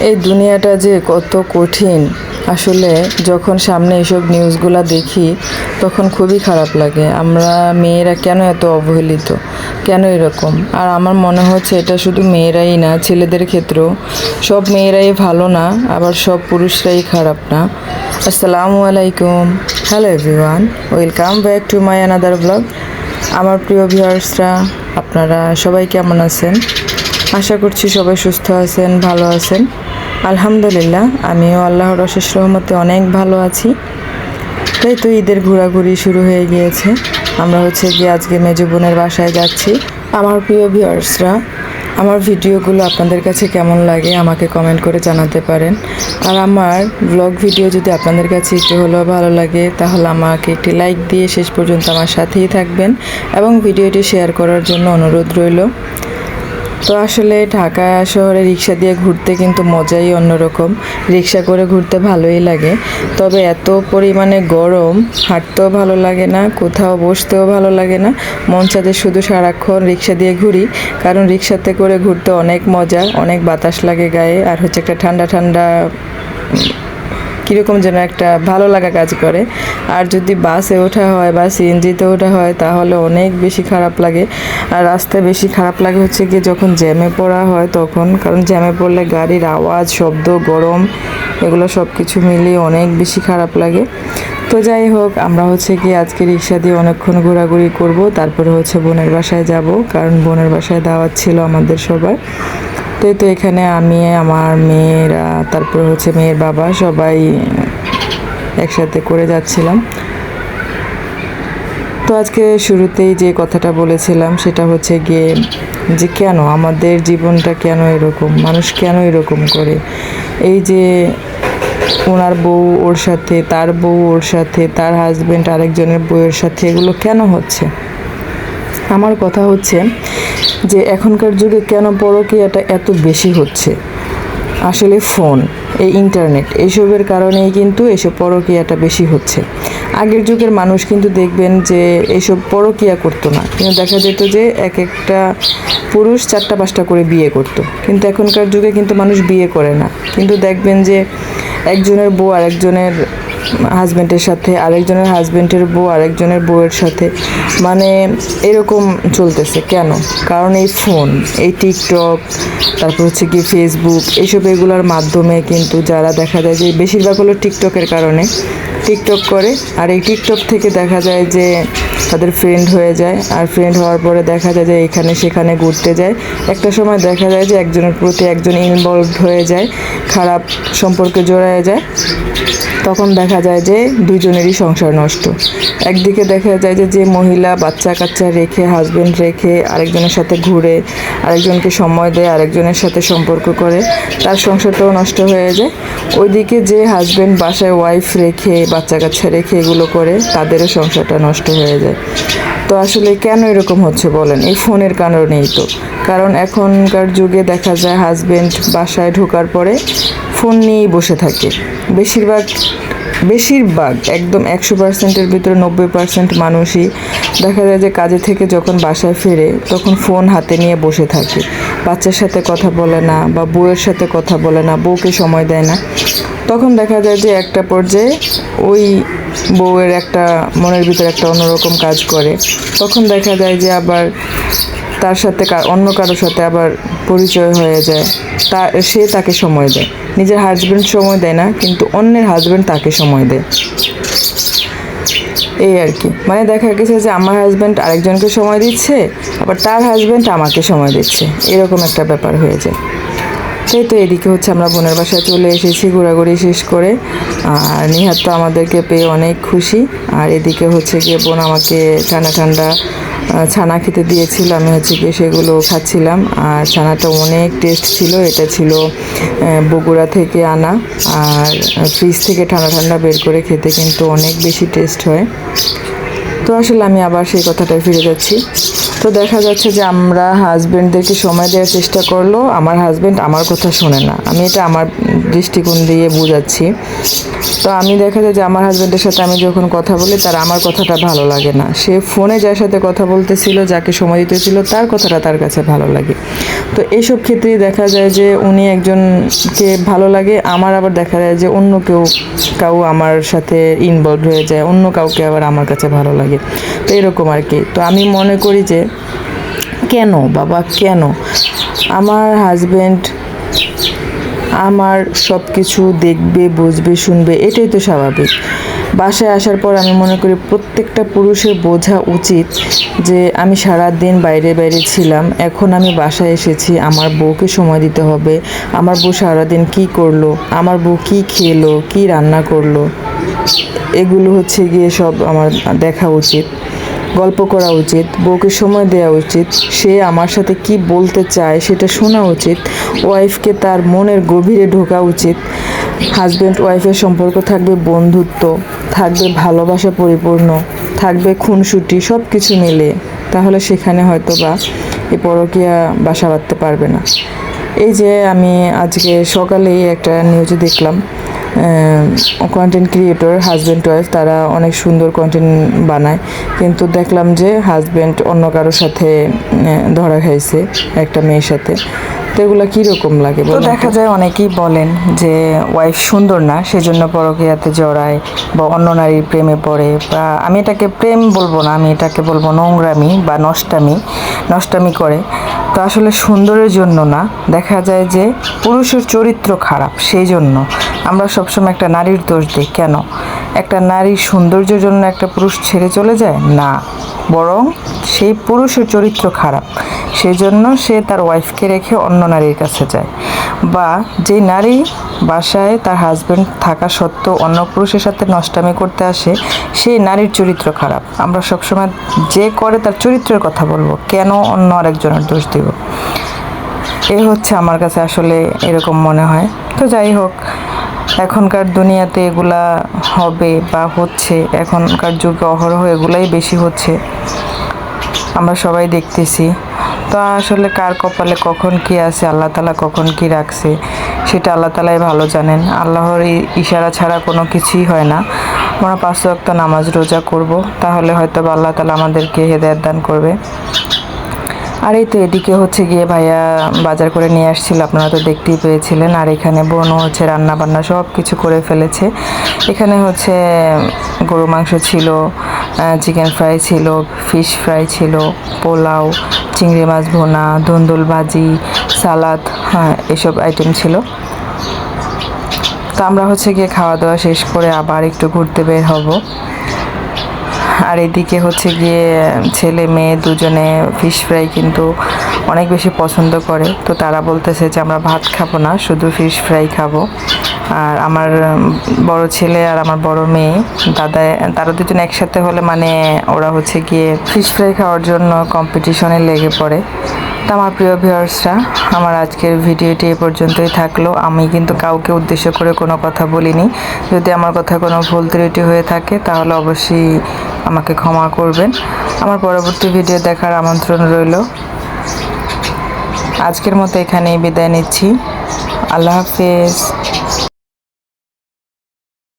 এই দুনিয়াটা যে কত কঠিন। আসলে যখন সামনে এসব নিউজগুলো দেখি, তখন খুবই খারাপ লাগে। আমরা মেয়েরা কেন এত অবহেলিত? কেন এরকম? আর আমার মনে হচ্ছে এটা শুধু মেয়েরাই না, ছেলেদের ক্ষেত্রেও। সব মেয়েরাই ভালো না, আবার সব পুরুষরাই খারাপ না। আসসালামু আলাইকুম। Hello everyone welcome back to my another blog আমার প্রিয় ভিউয়ার্সরা আপনারা সবাই কেমন আছেন? আশা করছি সবাই সুস্থ আছেন, ভালো আছেন। আলহামদুলিল্লাহ, আমিও আল্লাহর অশেষ রহমতে অনেক ভালো আছি। তাই তো ঈদের ঘোরাঘুরি শুরু হয়ে গিয়েছে। আমরা হচ্ছে গিয়ে আজকে মেজো বোনের বাসায় যাচ্ছি। আমার প্রিয় ভিউয়ার্সরা, আমার ভিডিওগুলো আপনাদের কাছে কেমন লাগে আমাকে কমেন্ট করে জানাতে পারেন। আর আমার ব্লগ ভিডিও যদি আপনাদের কাছে একটু হলেও ভালো লাগে, তাহলে আমাকে একটি লাইক দিয়ে শেষ পর্যন্ত আমার সাথেই থাকবেন এবং ভিডিওটি শেয়ার করার জন্য অনুরোধ রইল। তো আসলে ঢাকা শহরে রিক্সা দিয়ে ঘুরতে কিন্তু মজাই অন্যরকম। রিক্সা করে ঘুরতে ভালোই লাগে। তবে এত পরিমাণে গরম, হাঁটতেও ভালো লাগে না, কোথাও বসতেও ভালো লাগে না। মন শুধু সারাক্ষণ রিক্সা দিয়ে ঘুরি, কারণ রিক্সাতে করে ঘুরতে অনেক মজা, অনেক বাতাস লাগে গায়ে, আর হচ্ছে একটা ঠান্ডা ঠান্ডা কীরকম যেন একটা ভালো লাগা কাজ করে। আর যদি বাসে ওঠা হয় বা সিএনজিতে ওঠা হয়, তাহলে অনেক বেশি খারাপ লাগে। আর রাস্তায় বেশি খারাপ লাগে হচ্ছে কি যখন জ্যামে পড়া হয় তখন। কারণ জ্যামে পড়লে গাড়ির আওয়াজ, শব্দ, গরম, এগুলো সব কিছু মিলিয়ে অনেক বেশি খারাপ লাগে। তো যাই হোক, আমরা হচ্ছে কি আজকে রিক্সা দিয়ে অনেকক্ষণ ঘোরাঘুরি করব। তারপরে হচ্ছে বোনের বাসায় যাব, কারণ বোনের বাসায় দাওয়াত ছিল আমাদের সবার। তো তো এখানে আমি, আমার মেয়েরা, তারপরে হচ্ছে মেয়ের বাবা, সবাই একসাথে করে যাচ্ছিলাম। তো আজকে শুরুতেই যে কথাটা বলেছিলাম, সেটা হচ্ছে গিয়ে যে কেন আমাদের জীবনটা কেন এরকম, মানুষ কেন এরকম করে? এই যে ওনার বউ ওর সাথে, তার বউ ওর সাথে, তার হাজব্যান্ড আরেকজনের বউয়ের সাথে, এগুলো কেন হচ্ছে? আমার কথা হচ্ছে যে এখনকার যুগে কেন পরকীয়াটা এত বেশি হচ্ছে? আসলে ফোন, এই ইন্টারনেট এইসবের কারণেই কিন্তু এসব পরকীয়াটা বেশি হচ্ছে। আগের যুগের মানুষ কিন্তু দেখবেন যে এইসব পরকীয়া করতো না। কিন্তু দেখা যেত যে এক একটা পুরুষ চারটা পাঁচটা করে বিয়ে করতো। কিন্তু এখনকার যুগে কিন্তু মানুষ বিয়ে করে না। কিন্তু দেখবেন যে একজনের বউ আরেকজনের হাজব্যান্ডের সাথে, আরেকজনের হাজব্যান্ডের বউ, আরেকজনের বউয়ের সাথে। মানে এরকম চলতেছে। কেন? কারণ এই ফোন এই টিকটক তারপর হচ্ছে কি ফেসবুক এইসব এগুলোর মাধ্যমে কিন্তু যারা দেখা যায় যে বেশিরভাগ হলো টিকটকের কারণে। টিকটক করে, আর এই টিকটক থেকে দেখা যায় যে তাদের ফ্রেন্ড হয়ে যায়। আর ফ্রেন্ড হওয়ার পরে দেখা যায় যে এখানে সেখানে ঘুরতে যায়। একটা সময় দেখা যায় যে একজনের প্রতি একজন ইনভলভ হয়ে যায়, খারাপ সম্পর্কে জড়ায় যায়। তখন দেখা যায় যে দুজনেরই সংসার নষ্ট। একদিকে দেখা যায় যে যে মহিলা বাচ্চা কাচ্চা রেখে হাজবেন্ড রেখে, আরেকজনের সাথে ঘুরে, আরেকজনকে সময় দেয়, আরেকজনের সাথে সম্পর্ক করে, তার সংসারটাও নষ্ট হয়ে যায়। ওইদিকে যে হাজবেন্ড বাসায় ওয়াইফ রেখে, বাচ্চা কাচ্চা রেখে এগুলো করে, তাদেরও সংসারটা নষ্ট হয়ে যায়। তো আসলে কেন এরকম হচ্ছে বলেন? এই ফোনের কারণেই তো। কারণ এখনকার যুগে দেখা যায় হাজব্যান্ড বাসায় ঢোকার পরে ফোন নিয়েই বসে থাকে। বেশিরভাগ বেশিরভাগ একদম একশো পার্সেন্টের ভিতরে নব্বই পার্সেন্ট মানুষই দেখা যায় যে কাজে থেকে যখন বাসায় ফেরে তখন ফোন হাতে নিয়ে বসে থাকে। বাচ্চার সাথে কথা বলে না বা বউয়ের সাথে কথা বলে না, বউকে সময় দেয় না। তখন দেখা যায় যে একটা পর্যায়ে ওই বউয়ের একটা মনের ভিতরে একটা অন্যরকম কাজ করে। তখন দেখা যায় যে আবার তার সাথে অন্য কারোর সাথে আবার পরিচয় হয়ে যায়। তা, সে তাকে সময় দেয়। নিজের হাজব্যান্ড সময় দেয় না, কিন্তু অন্যের হাজবেন্ড তাকে সময় দেয়। এই আর কি। মানে দেখা গেছে যে আমার হাজব্যান্ড আরেকজনকে সময় দিচ্ছে, আবার তার হাজব্যান্ড আমাকে সময় দিচ্ছে। এরকম একটা ব্যাপার হয়ে যায়। সেই তো এদিকে হচ্ছে আমরা বোনের বাসায় চলে এসেছি, ঘোরাঘুরি শেষ করে। আর নিহাত তো আমাদেরকে পেয়ে অনেক খুশি। আর এদিকে হচ্ছে গিয়ে বোন আমাকে ঠান্ডা ঠান্ডা ছানা খেতে দিয়েছিল, আমি হচ্ছে গিয়ে সেগুলো খাচ্ছিলাম। আর ছানাটা অনেক টেস্ট ছিল, এটা ছিল বগুড়া থেকে আনা। আর ফ্রিজ থেকে ঠান্ডা ঠান্ডা বের করে খেতে কিন্তু অনেক বেশি টেস্ট হয়। তো আসলে আমি আবার সেই কথাটায় ফিরে যাচ্ছি। তো দেখা যাচ্ছে যে আমরা হাজব্যান্ডদেরকে সময় দেওয়ার চেষ্টা করল। আমার হাজব্যান্ড আমার কথা শোনে না। আমি এটা আমার দৃষ্টিকোণ দিয়ে বোঝাচ্ছি। তো আমি দেখা যায় যে আমার হাজব্যান্ডের সাথে আমি যখন কথা বলি, তার আমার কথাটা ভালো লাগে না। সে ফোনে যার সাথে কথা বলতেছিল, যাকে সময় দিতেছিল, তার কথাটা তার কাছে ভালো লাগে। তো এইসব ক্ষেত্রেই দেখা যায় যে উনি একজনকে ভালো লাগে। আমার আবার দেখা যায় যে অন্য কেউ, কাউ আমার সাথে ইনভলভ হয়ে যায়। অন্য কাউকে আবার আমার কাছে ভালো লাগে। তো এরকম আর কি। তো আমি মনে করি যে কেন, বাবা, কেন? আমার হাজব্যান্ড আমার সব কিছু দেখবে, বুঝবে, শুনবে, এটাই তো স্বাভাবিক। বাসায় আসার পর আমি মনে করি প্রত্যেকটা পুরুষের বোঝা উচিত যে আমি সারা দিন বাইরে বাইরে ছিলাম, এখন আমি বাসায় এসেছি, আমার বউকে সময় দিতে হবে, আমার বউ সারাদিন কি করল, আমার বউ কি খেলো, কি রান্না করল, এগুলো হচ্ছে গিয়ে সব আমার দেখা উচিত। গল্প করা উচিত, বউকে সময় দেওয়া উচিত, সে আমার সাথে কি বলতে চায় সেটা শোনা উচিত, ওয়াইফকে তার মনের গভীরে ঢোকা উচিত। হাজব্যান্ড ওয়াইফের সম্পর্ক থাকবে বন্ধুত্ব, থাকবে ভালোবাসা পরিপূর্ণ, থাকবে খুনসুটি সব কিছু মিলে। তাহলে সেখানে হয়তো বা এ পরকিয়া বাসা বাঁধতে পারবে না। এই যে আমি আজকে সকালেই একটা নিউজে দেখলাম কন্টেন্ট ক্রিয়েটর হাজব্যান্ড ওয়াইফ তারা অনেক সুন্দর কন্টেন্ট বানায়। কিন্তু দেখলাম যে হাজব্যান্ড অন্য কারোর সাথে ধরা খাইছে একটা মেয়ের সাথে। তো এগুলো কীরকম লাগে তো দেখা যায় অনেকেই বলেন যে ওয়াইফ সুন্দর না সেজন্য পরকীয়াতে জড়ায় বা অন্য নারীর প্রেমে পড়ে বা আমি এটাকে প্রেম বলব না আমি এটাকে বলব নোংরামি বা নষ্টামি নষ্টামি করে। তো আসলে সুন্দরের জন্য না দেখা যায় যে পুরুষের চরিত্র খারাপ সেই জন্য আমরা সবসময় একটা নারীর দোষ দিই, কেন? একটা নারীর সৌন্দর্যের জন্য একটা পুরুষ ছেড়ে চলে যায়? না। বরং সেই পুরুষের চরিত্র খারাপ সেই জন্য সে তার ওয়াইফকে রেখে অন্য নারীর কাছে যায়। বা যে নারী বাসায় তার হাজব্যান্ড থাকা সত্ত্বেও অন্য পুরুষের সাথে নষ্টামি করতে আসে, সেই নারীর চরিত্র খারাপ। আমরা সবসময় যে করে তার চরিত্রের কথা বলব, কেন অন্য আরেকজনের দোষ দিব? এ হচ্ছে আমার কাছে আসলে এরকম মনে হয়। তো যাই হোক এখনকার দুনিয়াতে এগুলা হবে বা হচ্ছে, এখনকার যুগে অহরহ এগুলাই বেশি হচ্ছে। আমরা সবাই দেখতেছি। তো আসলে কার কপালে কখন কি আছে, আল্লাহ তালা কখন কি রাখছে, সেটা আল্লাহ তালাই ভালো জানেন। আল্লাহর ইশারা ছাড়া কোনো কিছুই হয় না। আমরা পাঁচ ওয়াক্ত নামাজ রোজা করব, তাহলে হয়তো আল্লাহ তালা আমাদেরকে হেদায়ত দান করবে। আর এই তো এদিকে হচ্ছে গিয়ে ভাইয়া বাজার করে নিয়ে আসছিল, আপনারা তো দেখতেই পেয়েছিলেন। আর এখানে বোনও হচ্ছে রান্না বান্না সব কিছু করে ফেলেছে। এখানে হচ্ছে গরু মাংস ছিল চিকেন ফ্রাই ছিল ফিশ ফ্রাই ছিল, পোলাও, চিংড়ি মাছ ভোনা, ধুন্দুল ভাজি, সালাদ হ্যাঁ এসব আইটেম ছিল। তো আমরা হচ্ছে গিয়ে খাওয়া দাওয়া শেষ করে আবার একটু ঘুরতে বের হব। আর এদিকে হচ্ছে গিয়ে ছেলে মেয়ে দুজনে ফিশ ফ্রাই কিন্তু অনেক বেশি পছন্দ করে। তো তারা বলতেছে যে আমরা ভাত খাব না, শুধু ফিশ ফ্রাই খাব। আর আমার বড় ছেলে আর আমার বড় মেয়ে, দাদা, তারা দুজন একসাথে হলে মানে ওরা হচ্ছে গিয়ে ফিশ ফ্রাই খাওয়ার জন্য কম্পিটিশনে লেগে পড়ে। তো আমার প্রিয় ভিউয়ার্সরা আমার আজকের ভিডিওটি এ পর্যন্তই থাকল। আমি কিন্তু কাউকে উদ্দেশ্য করে কোনো কথা বলিনি। যদি আমার কথা কোনো ভুল ত্রুটি হয়ে থাকে, তাহলে অবশ্যই আমাকে ক্ষমা করবেন। আমার পরবর্তী ভিডিও দেখার আমন্ত্রণ রইল। আজকের মতো এখানেই বিদায় নিচ্ছি। আল্লাহ হাফেজ।